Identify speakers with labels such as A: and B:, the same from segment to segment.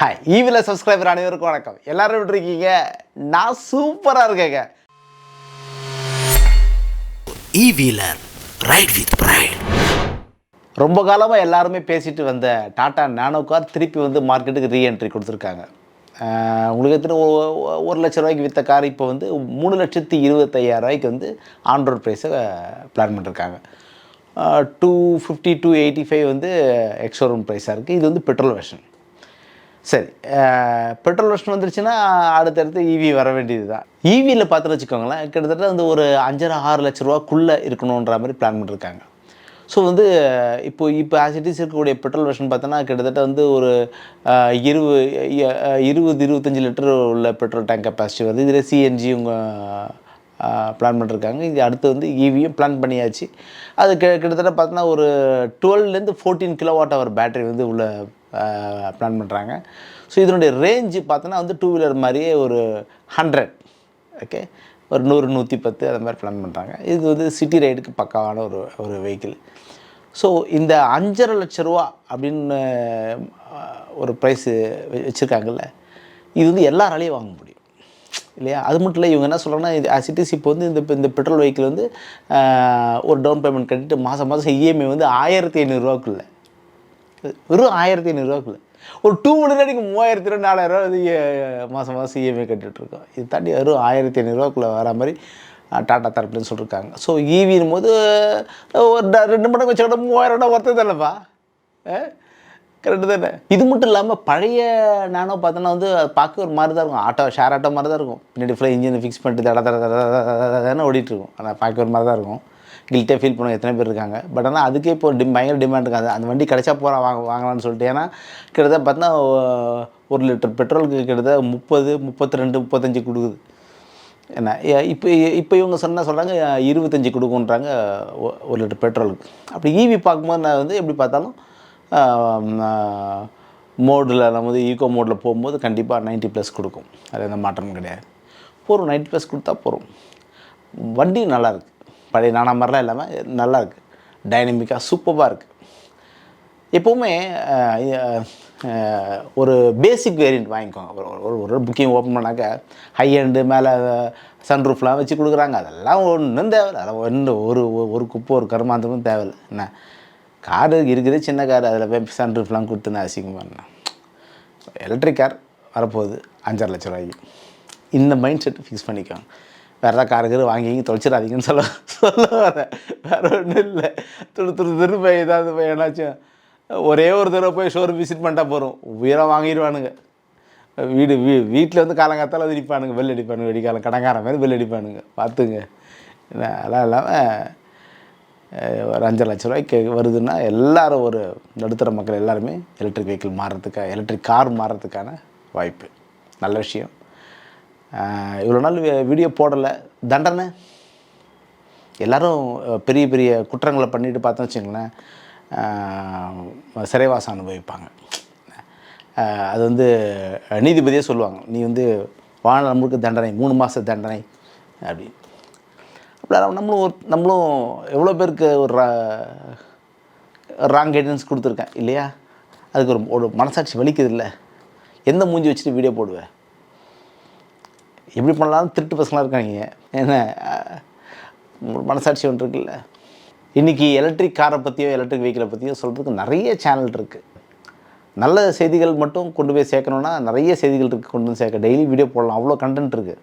A: Hi evil subscriber அனைவருக்கும் வணக்கம். எல்லாரும் எப்படி இருக்கீங்க? நான் சூப்பராக இருக்கேங்க.
B: E-Wheeler. Ride with pride.
A: ரொம்ப காலமாக எல்லாருமே பேசிட்டு வந்த டாடா நானோ கார் திருப்பி வந்து மார்க்கெட்டுக்கு ரீஎன்ட்ரி கொடுத்துருக்காங்க. உங்களுக்கு எத்தனை ஒரு லட்ச ரூபாய்க்கு விற்ற கார் இப்போ வந்து மூணு லட்சத்தி இருபத்தையாயிரம் ரூபாய்க்கு வந்து ஆன்ரோட் ப்ரைஸை பிளான் பண்ணிருக்காங்க. Two fifty two eighty five வந்து எக்ஸோரூம் ப்ரைஸாக இருக்குது இது வந்து பெட்ரோல் வெர்ஷன் சரி பெட்ரோல் வருஷன் வந்துருச்சுன்னா அடுத்தடுத்து ஈவி வர வேண்டியது தான் ஈவியில் பார்த்து வச்சுக்கோங்களேன் கிட்டத்தட்ட வந்து ஒரு அஞ்சரை ஆறு லட்ச ரூபாக்குள்ளே இருக்கணுன்ற மாதிரி பிளான் பண்ணியிருக்காங்க ஸோ வந்து இப்போ இப்போ ஆசிட்டிஸ் இருக்கக்கூடிய பெட்ரோல் வெர்ஷன் பார்த்தோன்னா கிட்டத்தட்ட வந்து ஒரு இருபது இருபது இருபத்தஞ்சி லிட்டர் உள்ள பெட்ரோல் டேங்க் கெப்பாசிட்டி வருது. இதில் சிஎன்ஜி உங்கள் பிளான் பண்ணிருக்காங்க. இது அடுத்து வந்து ஈவியும் பிளான் பண்ணியாச்சு. அது கிட்டத்தட்ட பார்த்தோன்னா ஒரு டுவெல்லேருந்து ஃபோர்டீன் கிலோவாட் அவர் பேட்டரி வந்து உள்ள பிளான் பண்ணுறாங்க ஸோ இதனுடைய ரேஞ்சு பார்த்தோன்னா வந்து டூ வீலர் மாதிரியே ஒரு ஹண்ட்ரட் ஓகே ஒரு நூறு நூற்றி பத்து அது மாதிரி பிளான் பண்ணுறாங்க இது வந்து சிட்டி ரைடுக்கு பக்காவான ஒரு ஒரு வெஹிக்கிள் ஸோ இந்த அஞ்சரை லட்ச ரூபா அப்படின்னு ஒரு ப்ரைஸு வச்சுருக்காங்கல்ல இது வந்து எல்லாராலையும் வாங்க முடியும். இல்லையா? அது மட்டும் இல்லை இவங்க என்ன சொல்கிறாங்கன்னா இது சிட்டிஸ் இப்போ வந்து இந்த இந்த பெட்ரோல் வெஹிக்கிள் வந்து ஒரு டவுன் பேமெண்ட் கட்டிட்டு மாதம் மாதம் இஎம்ஐ வந்து ஆயிரத்தி ஐநூறுரூவாக்குள்ளே வெறும் ஆயிரத்தி ஐநூறுரூவாக்குள்ள ஒரு டூ மணி நீங்கள் மூவாயிரத்தி ரூபா நாலாயிரரூவா வந்து மாதம் மாதம் இஎம்ஐ கட்டிகிட்ருக்கோம் இது தாண்டி வெறும் ஆயிரத்தி ஐநூறுரூவாக்குள்ளே வர மாதிரி டாட்டா டாடா தரப்புலன்னு சொல்லியிருக்காங்க ஸோ ஈவின் போது ஒரு ட- ரெண்டு மடங்கு வச்சுக்கிட்ட மூவாயிரம் ரூபா ஒருத்தர் தானேப்பா? கரெக்டு தானே? இது மட்டும் இல்லாமல் பழைய நானோ பார்த்தோன்னா வந்து அது பார்க்க ஒரு மாதிரி தான் இருக்கும். ஆட்டோ ஷேர் ஆட்டோ மாதிரி தான் இருக்கும். பின்னாடி ஃபுல்லாக இன்ஜினை ஃபிக்ஸ் பண்ணிட்டு தட தட தட தட தட தடன்னு ஓடிட்டு இருக்கும். ஆனால் பார்க்க ஒரு மாதிரி தான் இருக்கும். கில்ட்டே ஃபீல் பண்ணுவோம் எத்தனை பேர் இருக்காங்க. பட் ஆனால் அதுக்கே இப்போ டிம் பயங்கர டிமாண்ட் இருக்காது. அந்த வண்டி கிடைச்சா போகிறா வாங்க வாங்கலாம்னு சொல்லிட்டு. ஏன்னா கிட்டத்தட்ட பார்த்தா ஒரு லிட்டர் பெட்ரோலுக்கு கிட்டத்தட்ட முப்பது முப்பத்தி ரெண்டு முப்பத்தஞ்சு கொடுக்குது. என்ன இப்போ இப்போ இவங்க சொன்ன சொல்கிறாங்க இருபத்தஞ்சி கொடுக்குன்றாங்க ஒ- ஒரு லிட்டர் பெட்ரோலுக்கு. அப்படி ஈவி பார்க்கும்போது நான் வந்து எப்படி பார்த்தாலும் மோடில் நம்ம வந்து ஈகோ மோடில் போகும்போது கண்டிப்பாக 90 ப்ளஸ் கொடுக்கும். அது எந்த மாற்றமும் கிடையாது. போகிறோம் 90 ப்ளஸ் கொடுத்தா போகிறோம் வண்டி நல்லாயிருக்கு பழைய நானா மாதிரிலாம் இல்லாமல் நல்லாயிருக்கு டைனமிக்காக சூப்பராக இருக்குது எப்போவுமே ஒரு பேசிக் வேரியண்ட் வாங்கிக்கோங்க. ஒரு ஒரு ஒரு புக்கிங் ஓப்பன் பண்ணாக்க ஹை எண்டு மேலே சன்ரூஃப்லாம் வச்சு கொடுக்குறாங்க. அதெல்லாம் ஒன்றும் தேவையில்லை. அதெல்லாம் ஒன்று ஒரு ஒரு- குப்பை ஒரு கருமாந்தமும் தேவையில்லை. என்ன? காரு இருக்குது சின்ன கார். அதில் போய் சன்ரூஃப்லாம் கொடுத்துன்னு அசிங்கமாக எலக்ட்ரிக் கார் வரப்போகுது. அஞ்சரை லட்ச ரூபாய்க்கு. இந்த மைண்ட் செட் ஃபிக்ஸ் பண்ணிக்கோங்க. வேறு ஏதாவது காரு வாங்கி தொலைச்சிடாதீங்கன்னு சொல்ல சொல்ல வரேன் வேறு ஒன்றும் இல்லை. துரு துரு துரு போய் ஏதாவது போய் என்னாச்சும் ஒரே ஒரு தடவை போய் ஷோரூம் விசிட் பண்ணிட்டா போகிறோம் உயிராக வாங்கிடுவானுங்க. வீடு வீ வீட்டில் வந்து காலங்காத்தால் அது அடிப்பானுங்க பெல் அடிப்பானுங்க. வெடிக்காலம் கடங்கார மாதிரி பெல் அடிப்பானுங்க. பார்த்துங்க. அதெல்லாம் இல்லாமல் ஒரு அஞ்சு லட்ச ரூபாய்க்கு வருதுன்னா எல்லாரும் ஒரு நடுத்தர மக்கள் எல்லாருமே எலக்ட்ரிக் வெஹிக்கிள் மாறுறதுக்காக எலக்ட்ரிக் கார் மாறுறதுக்கான வாய்ப்பு. நல்ல விஷயம். இவ்வளோ நாள் வீடியோ போடலை. தண்டனை? எல்லோரும் பெரிய பெரிய குற்றங்களை பண்ணிட்டு பார்த்தோம் வச்சுங்களேன் சிறைவாசம் அனுபவிப்பாங்க. அது வந்து நீதிபதியே சொல்லுவாங்க நீ வந்து வாழ்நாள் முழுக்க தண்டனை மூணு மாத தண்டனை அப்படின்னு. அப்படி நம்மளும் ஒரு நம்மளும் எவ்வளோ பேருக்கு ஒரு ராங் கைடன்ஸ் கொடுத்துருக்கேன் இல்லையா? அதுக்கு ஒரு ஒரு மனசாட்சி வலிக்குது இல்லை எந்த மூஞ்சி வச்சுட்டு வீடியோ போடுவேன் எப்படி பண்ணலாம்னு திருட்டு பசங்களாக இருக்காங்க என்ன ஒரு மனசாட்சி ஒன்று இருக்குல்ல. இன்றைக்கி எலக்ட்ரிக் காரை பற்றியோ எலக்ட்ரிக் வெஹிக்கிளை பற்றியோ சொல்கிறதுக்கு நிறைய சேனல் இருக்குது நல்ல செய்திகள் மட்டும் கொண்டு போய் சேர்க்கணுன்னா நிறைய செய்திகள் இருக்குது கொண்டு வந்து சேர்க்க. டெய்லி வீடியோ போடலாம். அவ்வளோ கண்டென்ட் இருக்குது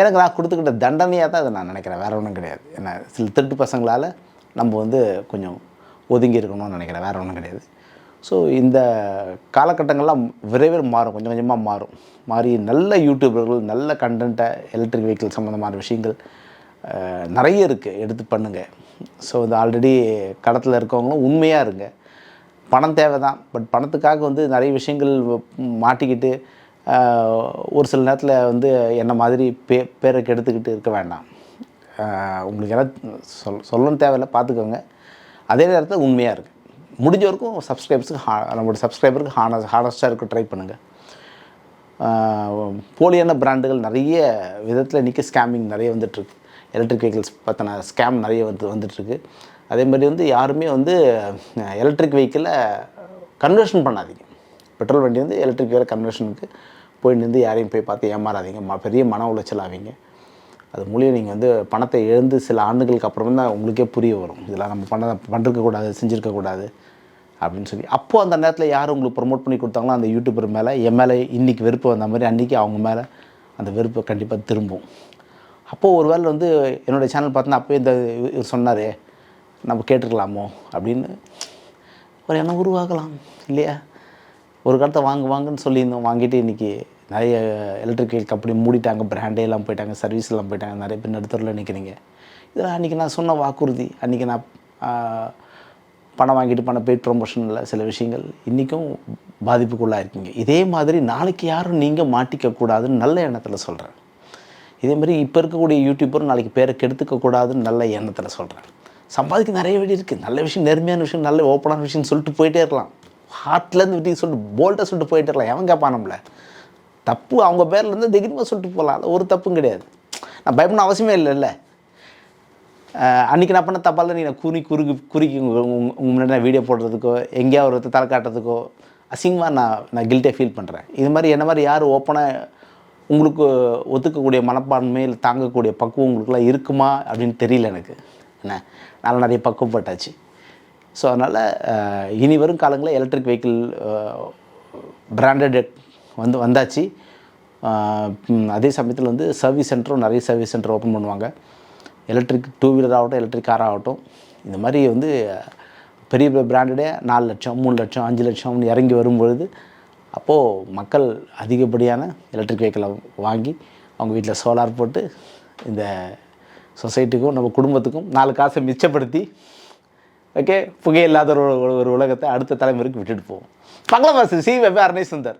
A: எனக்கு நான் கொடுத்துக்கிட்ட தண்டனையாக தான் அதை நான் நினைக்கிறேன். வேறு ஒன்றும் கிடையாது. ஏன்னா சில திருட்டு பசங்களால் நம்ம வந்து கொஞ்சம் ஒதுங்கி இருக்கணும்னு நினைக்கிறேன். வேறு ஒன்றும் கிடையாது. ஸோ இந்த காலகட்டங்கள்லாம் விரைவில் மாறும் கொஞ்சம் கொஞ்சமாக மாறும். மாறி நல்ல யூடியூபர்கள் நல்ல கண்டென்ட்டை எலக்ட்ரிக் வெஹிக்கிள் சம்மந்தமான விஷயங்கள் நிறைய இருக்குது எடுத்து பண்ணுங்கள் ஸோ இந்த ஆல்ரெடி கடத்தில் இருக்கவங்களும் உண்மையாக இருங்க. பணம் தேவை தான் பட் பணத்துக்காக வந்து நிறைய விஷயங்கள் மாட்டிக்கிட்டு ஒரு சில நேரத்தில் வந்து என்ன மாதிரி பே பேரை கெடுத்துக்கிட்டு இருக்க வேண்டாம். உங்களுக்கு எல்லாம் சொல் சொல்லணும் தேவையில்லை. பார்த்துக்கோங்க. அதே நேரத்தில் உண்மையாக இருக்குது முடிஞ்ச வரைக்கும் சப்ஸ்கிரைபர்ஸுக்கு ஹா நம்மளோட சப்ஸ்கிரைபருக்கு ஹானஸ் ஹானஸ்ட்டாக இருக்க ட்ரை பண்ணுங்கள் போலியான பிராண்டுகள் நிறைய விதத்தில் இன்றைக்கி ஸ்கேமிங் நிறைய வந்துட்டுருக்கு. எலக்ட்ரிக் வெஹிக்கிள்ஸ் பற்றின ஸ்கேம் நிறைய வந்து வந்துட்டுருக்கு. அதே மாதிரி வந்து யாருமே வந்து எலக்ட்ரிக் வெஹிக்கிளை கன்வர்ஷன் பண்ணாதீங்க. பெட்ரோல் வண்டி வந்து எலக்ட்ரிக் வேறு கன்வர்ஷனுக்கு போய் நின்று யாரையும் போய் பார்த்து ஏமாறாதீங்க. ம பெரிய மன உளைச்சல் ஆவீங்க. அது மூலியம் நீங்கள் வந்து பணத்தை எழுந்து சில ஆண்டுகளுக்கு அப்புறம் தான் உங்களுக்கே புரிய வரும். இதெல்லாம் நம்ம பண்ண பண்ணிருக்கக்கூடாது செஞ்சுருக்கக்கூடாது அப்படின்னு சொல்லி. அப்போது அந்த நேரத்தில் யார் உங்களுக்கு ப்ரொமோட் பண்ணி கொடுத்தாங்களோ அந்த யூடியூபர் மேலே என் மேலே இன்றைக்கி வெறுப்பு வந்த மாதிரி அன்றைக்கி அவங்க மேலே அந்த வெறுப்பு கண்டிப்பாக திரும்பும். அப்போது ஒரு வேளை வந்து என்னோடய சேனல் பார்த்தோன்னா அப்போயே இந்த இவர் சொன்னாரே நம்ம கேட்டுருக்கலாமோ அப்படின்னு. ஒரு எண்ணம் உருவாகலாம் இல்லையா? ஒரு காலத்தை வாங்க வாங்கன்னு சொல்லியிருந்தோம் வாங்கிட்டு இன்றைக்கி நிறைய எலக்ட்ரிக்கல் கம்பெனி மூடிட்டாங்க பிராண்டே எல்லாம் போயிட்டாங்க சர்வீஸ் எல்லாம் போயிட்டாங்க நிறைய பேர் நடுத்தரில் நிற்கிறீங்க இதெல்லாம் அன்றைக்கி நான் சொன்ன வாக்குறுதி. அன்றைக்கி நான் பணம் வாங்கிட்டு பணம் பெய்ட் ப்ரொமோஷனில் சில விஷயங்கள் இன்றைக்கும் பாதிப்புக்குள்ளாக இருக்கீங்க இதே மாதிரி நாளைக்கு யாரும் நீங்கள் மாட்டிக்கக்கூடாதுன்னு நல்ல எண்ணத்தில் சொல்கிறேன் இதே மாதிரி இப்போ இருக்கக்கூடிய யூடியூப்பரும் நாளைக்கு பேரை கெடுத்துக்கக்கூடாதுன்னு நல்ல எண்ணத்தில் சொல்கிறேன் சம்பாதிக்க நிறைய வழி இருக்குது நல்ல விஷயம் நேர்மையான விஷயம் நல்ல ஓப்பனான விஷயம்னு சொல்லிட்டு போயிட்டே இருக்கலாம். ஹார்ட்லேருந்து விட்டு சொல்லிட்டு போல்ட்டாக சொல்லிட்டு போயிட்டே இருக்கலாம். எவன் கேட்பான் நம்மளை? தப்பு அவங்க பேர்லேருந்து தைரியமாக சொல்லிட்டு போகலாம் அது ஒரு தப்பும் கிடையாது. நான் பயப்படணும் அவசியமே இல்லைல்ல. அஹ் அன்னைக்கு நான் பண்ண தப்பால் நீங்கள் கூறி குறி குறுக்கு குறுக்கி உங்கள் உங்கள் முன்னாடி நான் வீடியோ போடுறதுக்கோ எங்கேயா ஒரு தலை காட்டுறதுக்கோ அசிங்கமாக நான் நான் கில்ட்டே ஃபீல் பண்ணுறேன் இது மாதிரி என்ன மாதிரி யார் ஓப்பனாக உங்களுக்கு ஒத்துக்கக்கூடிய மனப்பான்மை இல்லை தாங்கக்கூடிய பக்குவம் உங்களுக்குலாம் இருக்குமா அப்படின்னு தெரியல எனக்கு. என்ன? நான் நிறைய பக்குவப்பட்டாச்சு. ஸோ அதனால் இனி வரும் காலங்களில் எலக்ட்ரிக் வெஹிக்கிள் பிராண்டட் வந்து வந்தாச்சு. அதே சமயத்தில் வந்து சர்வீஸ் சென்டரும் நிறைய சர்வீஸ் சென்டர் ஓப்பன் பண்ணுவாங்க. எலக்ட்ரிக் டூ வீலர் ஆகட்டும் எலக்ட்ரிக் கார் ஆகட்டும். இந்த மாதிரி வந்து பெரிய பெரிய பிராண்டடே நாலு லட்சம் மூணு லட்சம் அஞ்சு லட்சம்னு இறங்கி வரும்பொழுது அப்போது மக்கள் அதிகப்படியான எலக்ட்ரிக் வெஹிக்கிளை வாங்கி அவங்க வீட்டில் சோலார் போட்டு இந்த சொசைட்டிக்கும் நம்ம குடும்பத்துக்கும் நாலு காசை மிச்சப்படுத்தி ஓகே புகை இல்லாத ஒரு ஒரு- உலகத்தை அடுத்த தலைமுறைக்கு விட்டுட்டு போவோம். பங்களா சி. வெப்ப சுந்தர்.